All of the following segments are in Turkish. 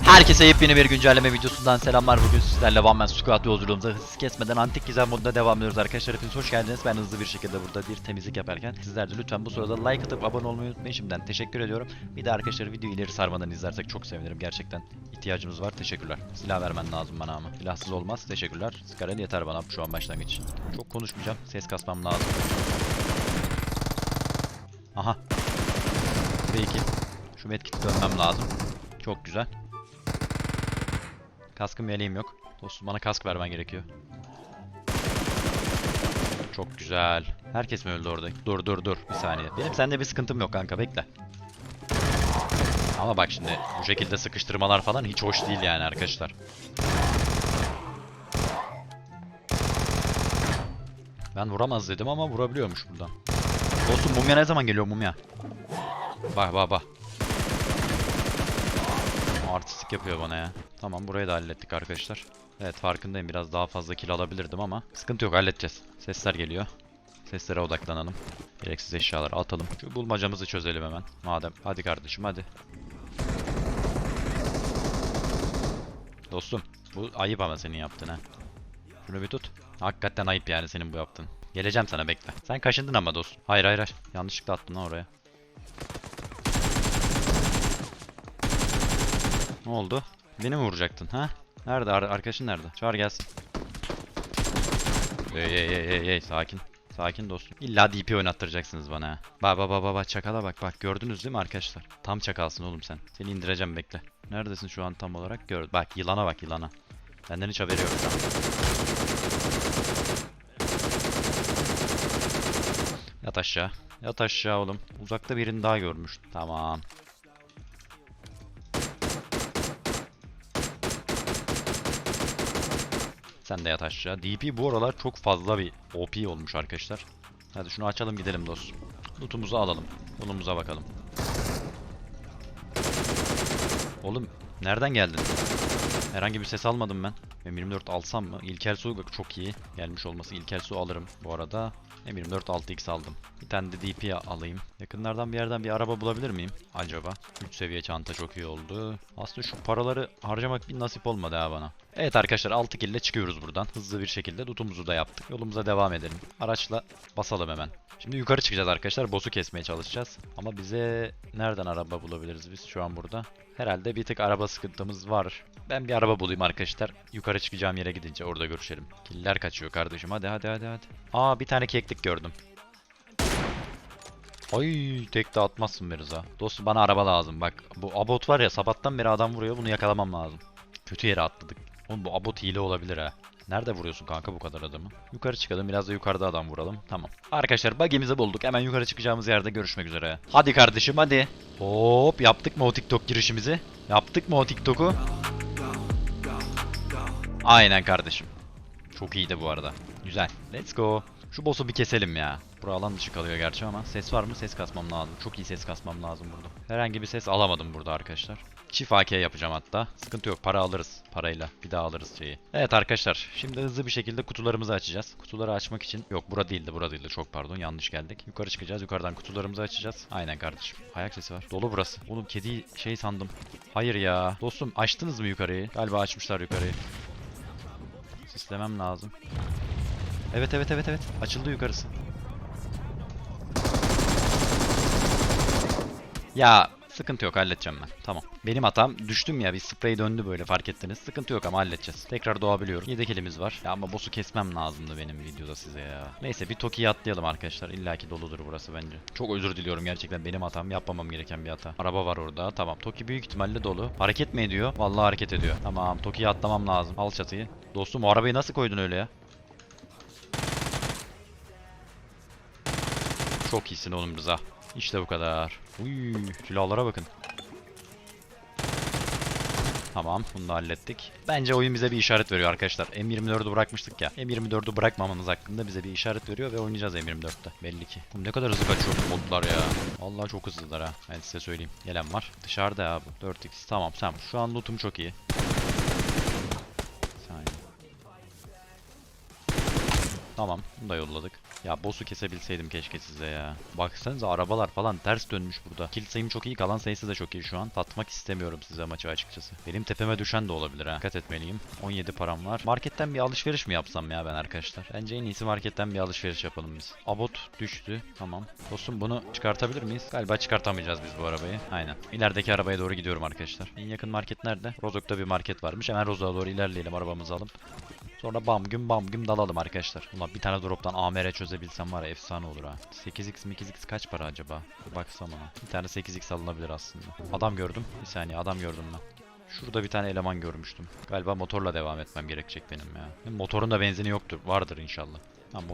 Herkese yepyeni bir güncelleme videosundan selamlar. Bugün sizlerle One Man Squad yolculuğumuza hız kesmeden antik gizem modunda devam ediyoruz arkadaşlar. Hepiniz hoş geldiniz. Ben hızlı bir şekilde burada bir temizlik yaparken sizler de lütfen bu sırada like atıp abone olmayı unutmayın. Şimdiden teşekkür ediyorum. Bir de arkadaşlar videoyu ileri sarmadan izlersek çok sevinirim. Gerçekten ihtiyacımız var. Teşekkürler. Silah vermen lazım bana ama. Silahsız olmaz. Teşekkürler. Skarel yeter bana şu an başlangıç için. Çok konuşmayacağım. Ses kasmam lazım. Aha. B2. Şu medkit'i dönmem lazım. Çok güzel. Kaskım yeleğim yok. Dostum bana kask vermen gerekiyor. Çok güzel. Herkes mi öldü orada? Dur dur dur. Bir saniye. Benim sende bir sıkıntım yok kanka bekle. Ama bak şimdi bu şekilde sıkıştırmalar falan hiç hoş değil yani arkadaşlar. Ben vuramaz dedim ama vurabiliyormuş buradan. Dostum mumya ne zaman geliyor mumya? Bak bak bak. Yapıyor bana ya. Tamam burayı da hallettik arkadaşlar. Evet farkındayım biraz daha fazla kill alabilirdim ama sıkıntı yok halledeceğiz. Sesler geliyor. Seslere odaklanalım. Gereksiz eşyaları atalım. Şu bulmacamızı çözelim hemen. Madem. Hadi kardeşim hadi. Dostum bu ayıp ama senin yaptığın ha. Şunu bir tut. Hakikaten ayıp yani senin bu yaptığın. Geleceğim sana bekle. Sen kaşındın ama dostum. Hayır hayır hayır. Yanlışlıkla attın oraya. Ne oldu? Beni mi vuracaktın ha? Nerede? Ar arkadaşın nerede? Çağır gelsin. Ey ey ey ey ey sakin. Sakin dostum. İlla DP oynattıracaksınız bana ha. Ba ba ba ba ba çakala bak bak gördünüz değil mi arkadaşlar? Tam çakalsın oğlum sen. Seni indireceğim bekle. Neredesin şu an tam olarak? Gör. Bak yılana bak yılana. Benden hiç haberi yok. Yat aşağı. Yat aşağı oğlum. Uzakta birini daha görmüş. Tamam. Sen de yat aşağı. DP bu aralar çok fazla bir OP olmuş arkadaşlar. Hadi şunu açalım gidelim dostum. Lootumuzu alalım. Yolumuza bakalım. Oğlum nereden geldin? Herhangi bir ses almadım ben. M24 alsam mı? İlkel su çok iyi. Gelmiş olması İlkel su alırım bu arada. M24 6x aldım. Bir tane de DP alayım. Yakınlardan bir yerden bir araba bulabilir miyim? Acaba? 3 seviye çanta çok iyi oldu. Aslında şu paraları harcamak bir nasip olmadı ha bana. Evet arkadaşlar 6 kill ile çıkıyoruz buradan. Hızlı bir şekilde lootumuzu da yaptık. Yolumuza devam edelim. Araçla basalım hemen. Şimdi yukarı çıkacağız arkadaşlar. Boss'u kesmeye çalışacağız. Ama bize nereden araba bulabiliriz biz şu an burada? Herhalde bir tık araba sıkıntımız var. Ben bir araba bulayım arkadaşlar. Yukarı çıkacağım yere gidince orada görüşelim. Killer kaçıyor kardeşim. Hadi hadi hadi hadi. Aa bir tane keklik gördüm. Ay tek de atmazsın be Rıza. Dostum bana araba lazım. Bak bu abot var ya sabahtan beri adam vuruyor. Bunu yakalamam lazım. Kötü yere atladık. Oğlum bu abot hile olabilir ha. Nerede vuruyorsun kanka bu kadar adamı? Yukarı çıkalım biraz da yukarıda adam vuralım. Tamam. Arkadaşlar bug'imizi bulduk. Hemen yukarı çıkacağımız yerde görüşmek üzere. Hadi kardeşim hadi. Hop yaptık mı o TikTok girişimizi? Yaptık mı o TikTok'u? Aynen kardeşim. Çok iyiydi bu arada. Güzel. Let's go. Şu boss'u bir keselim ya. Bura alan dışı kalıyor gerçi ama ses var mı? Ses kasmam lazım. Çok iyi ses kasmam lazım burada. Herhangi bir ses alamadım burada arkadaşlar. Çift AK yapacağım hatta. Sıkıntı yok. Para alırız. Parayla. Bir daha alırız şeyi. Evet arkadaşlar. Şimdi hızlı bir şekilde kutularımızı açacağız. Kutuları açmak için... Yok bura değildi. Bura değildi. Çok pardon. Yanlış geldik. Yukarı çıkacağız. Yukarıdan kutularımızı açacağız. Aynen kardeşim. Ayak sesi var. Dolu burası. Oğlum kedi şey sandım. Hayır ya. Dostum açtınız mı yukarıyı? Galiba açmışlar yukarıyı. Sislemem lazım. Evet evet evet evet. Açıldı yukarısı. Ya sıkıntı yok halledeceğim ben. Tamam. Benim hatam düştüm ya bir sprey döndü böyle fark ettiniz. Sıkıntı yok ama halledeceğiz. Tekrar doğabiliyorum. Yedek elimiz var. Ya ama boss'u kesmem lazımdı benim videoda size ya. Neyse bir Toki'yi atlayalım arkadaşlar. İlla ki doludur burası bence. Çok özür diliyorum gerçekten benim hatam. Yapmamam gereken bir hata. Araba var orada. Tamam. Toki büyük ihtimalle dolu. Hareket mi ediyor? Vallahi hareket ediyor. Tamam. Toki'yi atlamam lazım. Al çatıyı. Dostum o arabayı nasıl koydun öyle ya? Çok iyisin oğlum Rıza. İşte bu kadar. Uy, silahlara bakın. Tamam, bunu da hallettik. Bence oyun bize bir işaret veriyor arkadaşlar. M24'ü bırakmıştık ya. M24'ü bırakmamamız hakkında bize bir işaret veriyor ve oynayacağız M24'te. Belli ki. Oğlum ne kadar hızlı kaçıyor bu botlar ya. Vallahi çok hızlılar ha. Ben size söyleyeyim. Gelen var. Dışarıda ya bu. 4x. Tamam, tamam. Şu an lootum çok iyi. Tamam. Bunu da yolladık. Ya boss'u kesebilseydim keşke size ya. Baksanıza arabalar falan ters dönmüş burada. Kill sayım çok iyi. Kalan sayısı da çok iyi şu an. Tatmak istemiyorum size maçı açıkçası. Benim tepeme düşen de olabilir ha. Dikkat etmeliyim. 17 param var. Marketten bir alışveriş mi yapsam ya ben arkadaşlar? Bence en iyisi marketten bir alışveriş yapalım biz. Abot düştü. Tamam. Dostum bunu çıkartabilir miyiz? Galiba çıkartamayacağız biz bu arabayı. Aynen. İlerideki arabaya doğru gidiyorum arkadaşlar. En yakın market nerede? Rozok'ta bir market varmış. Hemen Rozok'a doğru ilerleyelim arabamızı alıp. Sonra bam güm bam güm dalalım arkadaşlar. Ulan bir tane droptan AMR çözebilsem var ya efsane olur ha. 8x 8x kaç para acaba? Bir baksam ona. Bir tane 8x alınabilir aslında. Adam gördüm. Bir saniye adam gördüm ben. Şurada bir tane eleman görmüştüm. Galiba motorla devam etmem gerekecek benim ya. Motorun da benzini yoktur. Vardır inşallah.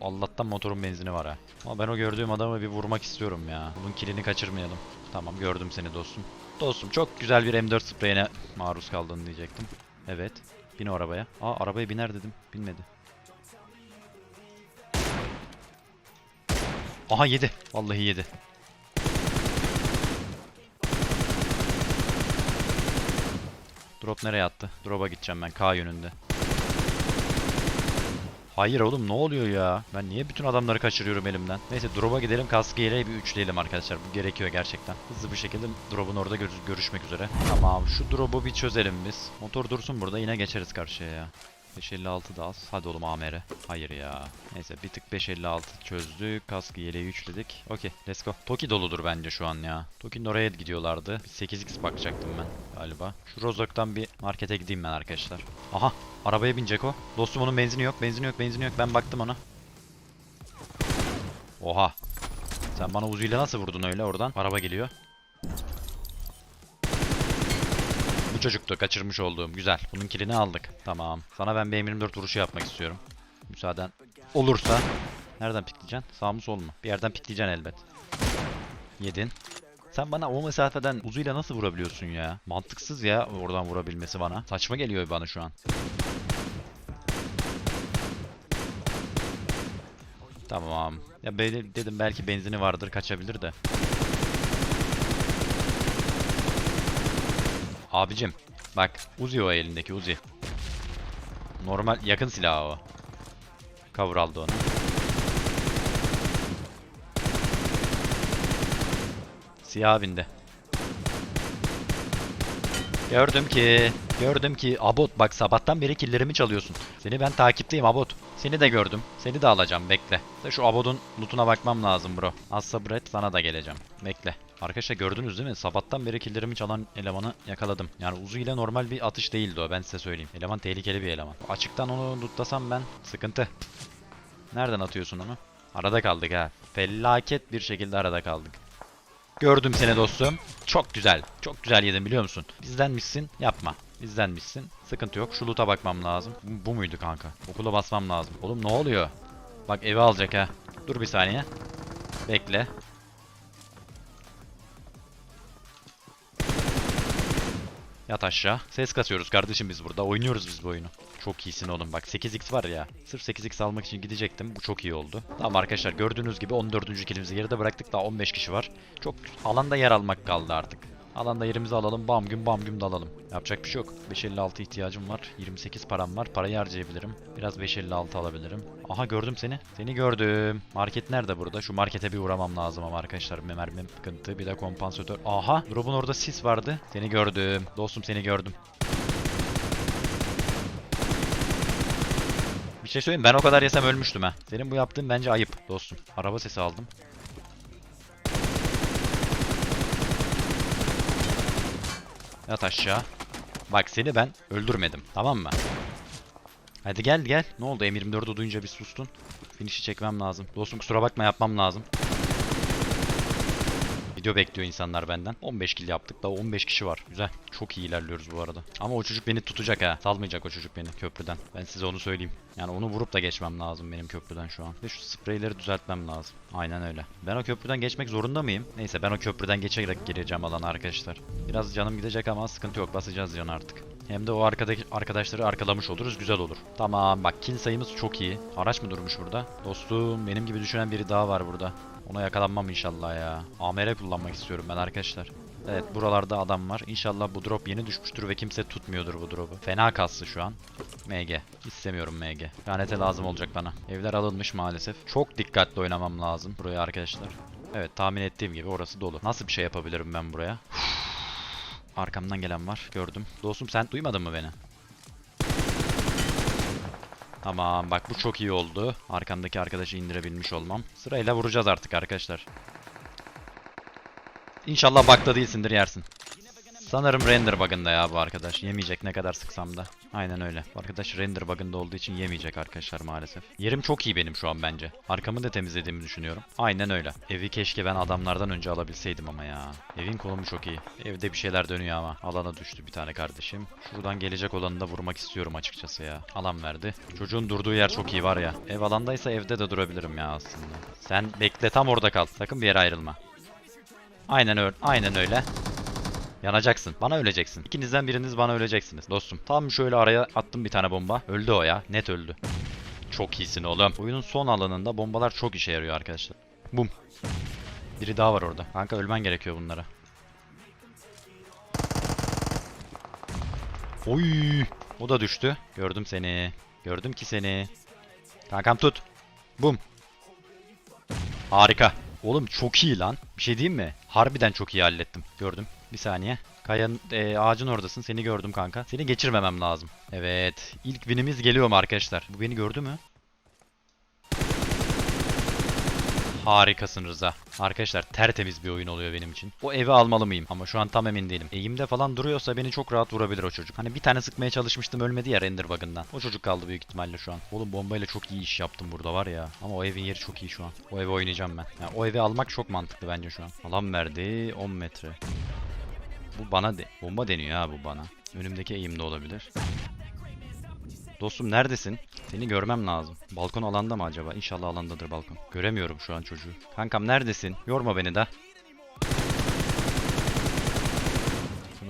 Allah'tan motorun benzini var ha. Ama ben o gördüğüm adamı bir vurmak istiyorum ya. Bunun kilini kaçırmayalım. Tamam gördüm seni dostum. Dostum çok güzel bir M4 spreyine maruz kaldın diyecektim. Evet. Bin o arabaya. Aa arabaya biner dedim. Binmedi. Aha yedi. Vallahi yedi. Drop nereye attı? Drop'a gideceğim ben K yönünde. Hayır oğlum ne oluyor ya? Ben niye bütün adamları kaçırıyorum elimden? Neyse drop'a gidelim kaskı yere bir üçleyelim arkadaşlar. Bu gerekiyor gerçekten. Hızlı bir şekilde drop'un orada gör- görüşmek üzere. Tamam şu drop'u bir çözelim biz. Motor dursun burada yine geçeriz karşıya ya. 556 da az. Hadi oğlum AMR. Hayır ya. Neyse bir tık 556 çözdük. Kaskı yeleği üçledik. Okey let's go. Toki doludur bence şu an ya. Toki'nin oraya gidiyorlardı. Bir 8x bakacaktım ben galiba. Şu Rozok'tan bir markete gideyim ben arkadaşlar. Aha arabaya binecek o. Dostum onun benzini yok. Benzini yok. Benzini yok. Ben baktım ona. Oha. Sen bana uzuyla nasıl vurdun öyle oradan? Araba geliyor. Çocuktu kaçırmış olduğum. Güzel. Bunun kilini aldık. Tamam. Sana ben bir M24 vuruşu yapmak istiyorum. Müsaaden olursa. Nereden pikleyeceksin? Sağ mı sol mu? Bir yerden pikleyeceksin elbet. Yedin. Sen bana o mesafeden uzuyla nasıl vurabiliyorsun ya? Mantıksız ya oradan vurabilmesi bana. Saçma geliyor bana şu an. Tamam. Ya be- dedim belki benzini vardır kaçabilir de. Abicim bak Uzi o elindeki Uzi. Normal yakın silahı o. Cover aldı onu. Siyah bindi. Gördüm ki, gördüm ki Abot bak sabahtan beri killerimi çalıyorsun. Seni ben takipteyim Abot. Seni de gördüm. Seni de alacağım bekle. Şu Abot'un lootuna bakmam lazım bro. Az sabret sana da geleceğim. Bekle. Arkadaşlar gördünüz değil mi? Sabahtan beri killerimi çalan elemanı yakaladım. Yani Uzu ile normal bir atış değildi o ben size söyleyeyim. Eleman tehlikeli bir eleman. Açıktan onu lootlasam ben sıkıntı. Nereden atıyorsun onu? Arada kaldık ha. Felaket bir şekilde arada kaldık. Gördüm seni dostum. Çok güzel. Çok güzel yedin biliyor musun? Bizdenmişsin. Yapma. Bizdenmişsin. Sıkıntı yok. Şu loot'a bakmam lazım. Bu, bu muydu kanka? Okula basmam lazım. Oğlum ne oluyor? Bak evi alacak ha. Dur bir saniye. Bekle. Yat aşağı. Ses kasıyoruz kardeşim biz burada. Oynuyoruz biz bu oyunu. Çok iyisin oğlum. Bak 8x var ya. Sırf 8x almak için gidecektim. Bu çok iyi oldu. Tamam arkadaşlar gördüğünüz gibi 14. kilimizi geride bıraktık. Daha 15 kişi var. Çok alanda yer almak kaldı artık. Alanda yerimizi alalım. Bam güm bam güm dalalım. Yapacak bir şey yok. 556 ihtiyacım var. 28 param var. Parayı harcayabilirim. Biraz 556 alabilirim. Aha gördüm seni. Seni gördüm. Market nerede burada? Şu markete bir uğramam lazım ama arkadaşlar. Mermim sıkıntı. Bir de kompansatör. Aha. Drop'un orada sis vardı. Seni gördüm. Dostum seni gördüm. Bir şey söyleyeyim ben o kadar yesem ölmüştüm ha. Senin bu yaptığın bence ayıp dostum. Araba sesi aldım. Yat aşağı. Bak seni ben öldürmedim. Tamam mı? Hadi gel gel. Ne oldu M24'ü duyunca bir sustun. Finish'i çekmem lazım. Dostum kusura bakma yapmam lazım. Video bekliyor insanlar benden. 15 kill yaptık. Daha 15 kişi var. Güzel. Çok iyi ilerliyoruz bu arada. Ama o çocuk beni tutacak ha. Salmayacak o çocuk beni köprüden. Ben size onu söyleyeyim. Yani onu vurup da geçmem lazım benim köprüden şu an. Ve şu spreyleri düzeltmem lazım. Aynen öyle. Ben o köprüden geçmek zorunda mıyım? Neyse ben o köprüden geçerek gireceğim alana arkadaşlar. Biraz canım gidecek ama sıkıntı yok. Basacağız canı artık. Hem de o arkadaki arkadaşları arkalamış oluruz. Güzel olur. Tamam bak kill sayımız çok iyi. Araç mı durmuş burada? Dostum benim gibi düşünen biri daha var burada. Ona yakalanmam inşallah ya. AMR kullanmak istiyorum ben arkadaşlar. Evet buralarda adam var. İnşallah bu drop yeni düşmüştür ve kimse tutmuyordur bu drop'u. Fena kastı şu an. MG. İstemiyorum MG. Lanete lazım olacak bana. Evler alınmış maalesef. Çok dikkatli oynamam lazım buraya arkadaşlar. Evet tahmin ettiğim gibi orası dolu. Nasıl bir şey yapabilirim ben buraya? Arkamdan gelen var. Gördüm. Dostum sen duymadın mı beni? Tamam bak bu çok iyi oldu. Arkamdaki arkadaşı indirebilmiş olmam. Sırayla vuracağız artık arkadaşlar. İnşallah bug'da değilsindir yersin. Sanırım render bug'ında ya bu arkadaş. Yemeyecek ne kadar sıksam da. Aynen öyle. Arkadaş render bug'ında olduğu için yemeyecek arkadaşlar maalesef. Yerim çok iyi benim şu an bence. Arkamı da temizlediğimi düşünüyorum. Aynen öyle. Evi keşke ben adamlardan önce alabilseydim ama ya. Evin konumu çok iyi. Evde bir şeyler dönüyor ama. Alana düştü bir tane kardeşim. Şuradan gelecek olanı da vurmak istiyorum açıkçası ya. Alan verdi. Çocuğun durduğu yer çok iyi var ya. Ev alandaysa evde de durabilirim ya aslında. Sen bekle tam orada kal. Sakın bir yere ayrılma. Aynen öyle. Aynen öyle. Yanacaksın. Bana öleceksin. İkinizden biriniz bana öleceksiniz dostum. Tam şöyle araya attım bir tane bomba. Öldü o ya. Net öldü. Çok iyisin oğlum. Oyunun son alanında bombalar çok işe yarıyor arkadaşlar. Bum. Biri daha var orada. Kanka ölmen gerekiyor bunlara. Oy! O da düştü. Gördüm seni. Gördüm ki seni. Kankam tut. Bum. Harika. Oğlum çok iyi lan. Bir şey diyeyim mi? Harbiden çok iyi hallettim. Gördüm. Bir saniye. Kayanın e, ağacın oradasın. Seni gördüm kanka. Seni geçirmemem lazım. Evet. İlk winimiz geliyor mu arkadaşlar? Bu beni gördü mü? Harikasın Rıza. Arkadaşlar tertemiz bir oyun oluyor benim için. O evi almalı mıyım? Ama şu an tam emin değilim. Eğimde falan duruyorsa beni çok rahat vurabilir o çocuk. Hani bir tane sıkmaya çalışmıştım ölmedi ya render bug'ından. O çocuk kaldı büyük ihtimalle şu an. Oğlum bombayla çok iyi iş yaptım burada var ya. Ama o evin yeri çok iyi şu an. O evi oynayacağım ben. Yani o evi almak çok mantıklı bence şu an. Alan verdi 10 metre. Bu bana de bomba deniyor ha bu bana. Önümdeki eğimde olabilir. Dostum neredesin? Seni görmem lazım. Balkon alanda mı acaba? İnşallah alandadır balkon. Göremiyorum şu an çocuğu. Kankam neredesin? Yorma beni de.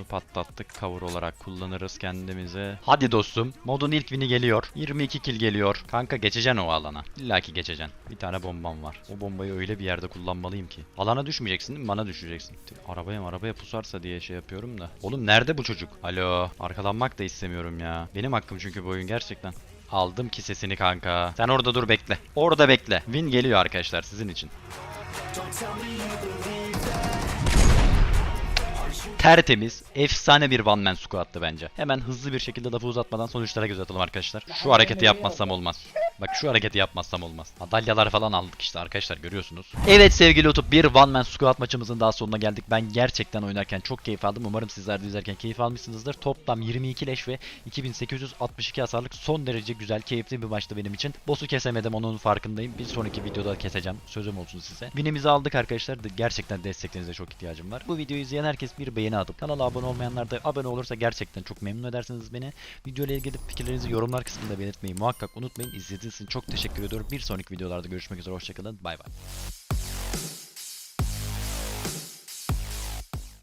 Bunu patlattık. Cover olarak kullanırız kendimize. Hadi dostum. Modun ilk win'i geliyor. 22 kill geliyor. Kanka geçeceksin o alana. İlla ki geçeceksin. Bir tane bombam var. O bombayı öyle bir yerde kullanmalıyım ki. Alana düşmeyeceksin değil mi? Bana düşeceksin. Arabaya arabaya pusarsa diye şey yapıyorum da. Oğlum nerede bu çocuk? Alo. Arkalanmak da istemiyorum ya. Benim hakkım çünkü bu oyun gerçekten. Aldım ki sesini kanka. Sen orada dur bekle. Orada bekle. Win geliyor arkadaşlar sizin için. Tertemiz, efsane bir one man squat'tı bence. Hemen hızlı bir şekilde lafı uzatmadan sonuçlara göz atalım arkadaşlar. Şu hareketi yapmazsam olmaz. Bak şu hareketi yapmazsam olmaz. Madalyalar falan aldık işte arkadaşlar görüyorsunuz. Evet sevgili YouTube bir one man squat maçımızın daha sonuna geldik. Ben gerçekten oynarken çok keyif aldım. Umarım sizler de izlerken keyif almışsınızdır. Toplam 22 leş ve 2862 hasarlık son derece güzel, keyifli bir maçtı benim için. Boss'u kesemedim onun farkındayım. Bir sonraki videoda keseceğim. Sözüm olsun size. Winimizi aldık arkadaşlar. Gerçekten desteklerinize çok ihtiyacım var. Bu videoyu izleyen herkes bir beğeni atıp kanala abone olmayanlar da abone olursa gerçekten çok memnun edersiniz beni. Video ile ilgili fikirlerinizi yorumlar kısmında belirtmeyi muhakkak unutmayın. İzlediğiniz için çok teşekkür ediyorum. Bir sonraki videolarda görüşmek üzere. Hoşçakalın. Bay bay.